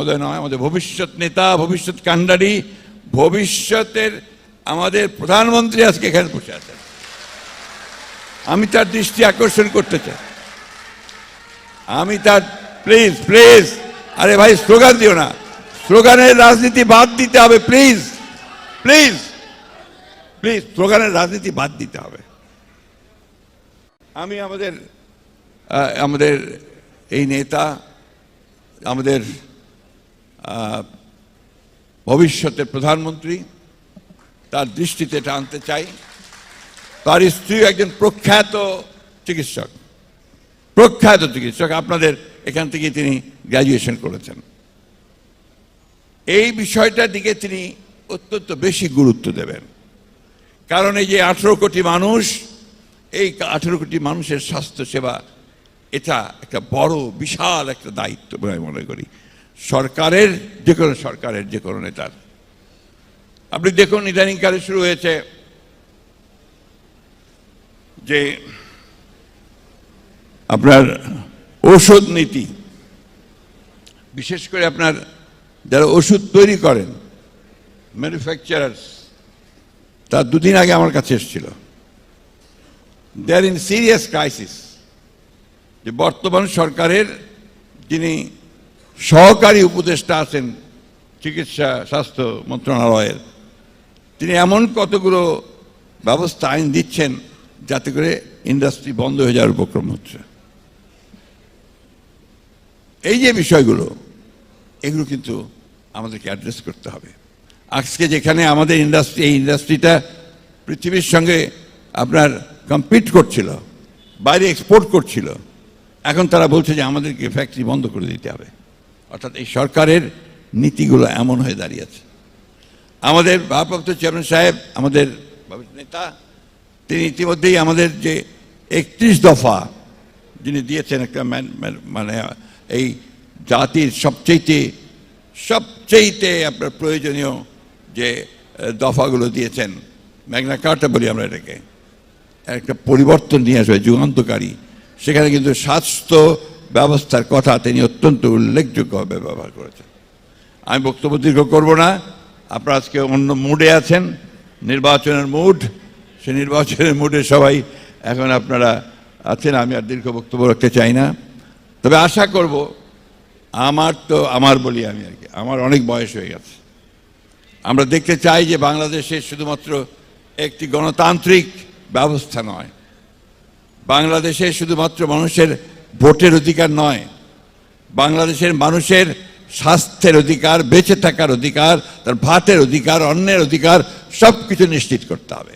মহোদয় নয়, আমাদের ভবিষ্যৎ নেতা, ভবিষ্যৎ কাণ্ডারি ভবিষ্যতের আমাদের প্রধানমন্ত্রী আজকে এখানে বসে আছেন। আমি তার দৃষ্টি আকর্ষণ করতে চাই। আমি তার প্লিজ প্লিজ আরে ভাই, স্লোগান দিও না। স্লোগানের রাজনীতি বাদ দিতে হবে প্লিজ প্লিজ প্লিজ স্লোগানের রাজনীতি বাদ দিতে হবে। আমি আমাদের আমাদের এই নেতা, আমাদের ভবিষ্যতের প্রধানমন্ত্রী তার দৃষ্টিতে এটা আনতে চাই। তার স্ত্রী একজন প্রখ্যাত চিকিৎসক। প্রখ্যাত চিকিৎসক, আপনাদের এখান থেকে তিনি গ্র্যাজুয়েশন করেছেন। এই বিষয়টার দিকে তিনি অত্যন্ত বেশি গুরুত্ব দেবেন। কারণ এই যে আঠেরো কোটি মানুষ, এই আঠেরো কোটি মানুষের স্বাস্থ্য সেবা এটা একটা বড়, বিশাল একটা দায়িত্ব আমি মনে করি। সরকারের, যে কোনো সরকারের, যে কোনো নেতার। আপনি দেখুন, ইদানিংকালে শুরু হয়েছে যে আপনার ঔষধ নীতি, বিশেষ করে আপনার যারা ওষুধ তৈরি করেন, ম্যানুফ্যাকচারার্স, তার দুদিন আগে আমার কাছে এসেছিল। They are in serious crisis যে বর্তমান সরকারের যিনি সহকারী উপদেষ্টা আছেন চিকিৎসা স্বাস্থ্য মন্ত্রণালয়ের। তিনি এমন কতগুলো ব্যবস্থা আইন দিচ্ছেন যাতে করে ইন্ডাস্ট্রি বন্ধ হয়ে যাওয়ার উপক্রম হচ্ছে। এই যে বিষয়গুলো, এগুলো কিন্তু আমাদেরকে অ্যাড্রেস করতে হবে। আজকে যেখানে আমাদের ইন্ডাস্ট্রি, এই ইন্ডাস্ট্রিটা পৃথিবীর সঙ্গে আপনার কম্পিট করছিল, বাইরে এক্সপোর্ট করছিল, এখন তারা বলছে যে আমাদেরকে ফ্যাক্টরি বন্ধ করে দিতে হবে। অর্থাৎ এই সরকারের নীতিগুলো এমন হয়ে দাঁড়িয়েছে আমাদের ভারপ্রাপ্ত চেয়ারম্যান সাহেব, আমাদের নেতা, তিনি ইতিমধ্যেই আমাদের যে একত্রিশ দফা যিনি দিয়েছেন একটা মানে এই জাতির সবচেয়েতে সবচেয়েতে আপনার প্রয়োজনীয় যে দফাগুলো দিয়েছেন, ম্যাগনা কার্টা বলি আমরা এটাকে, একটা পরিবর্তন নিয়ে আসবে, যুগান্তকারী। সেখানে কিন্তু স্বাস্থ্য ব্যবস্থার কথা তিনি অত্যন্ত উল্লেখযোগ্যভাবে ব্যবহার করেছেন। আমি বক্তব্য দীর্ঘ করব না। আপনারা আজকে অন্য মুডে আছেন। নির্বাচনের মুড সে নির্বাচনের মুডে সবাই এখন আপনারা আছেন, আমি আর দীর্ঘ বক্তব্য রাখতে চাই না। তবে আশা করব, আমার তো, আমার বলি আমি আর কি, আমার অনেক বয়স হয়ে গেছে। আমরা দেখতে চাই যে বাংলাদেশে শুধুমাত্র একটি গণতান্ত্রিক ব্যবস্থা নয়, বাংলাদেশে শুধুমাত্র মানুষের ভোটের অধিকার নয়। বাংলাদেশের মানুষের স্বাস্থ্যের অধিকার, বেঁচে থাকার অধিকার, তার ভাতের অধিকার অন্যের অধিকার সব কিছু নিশ্চিত করতে হবে।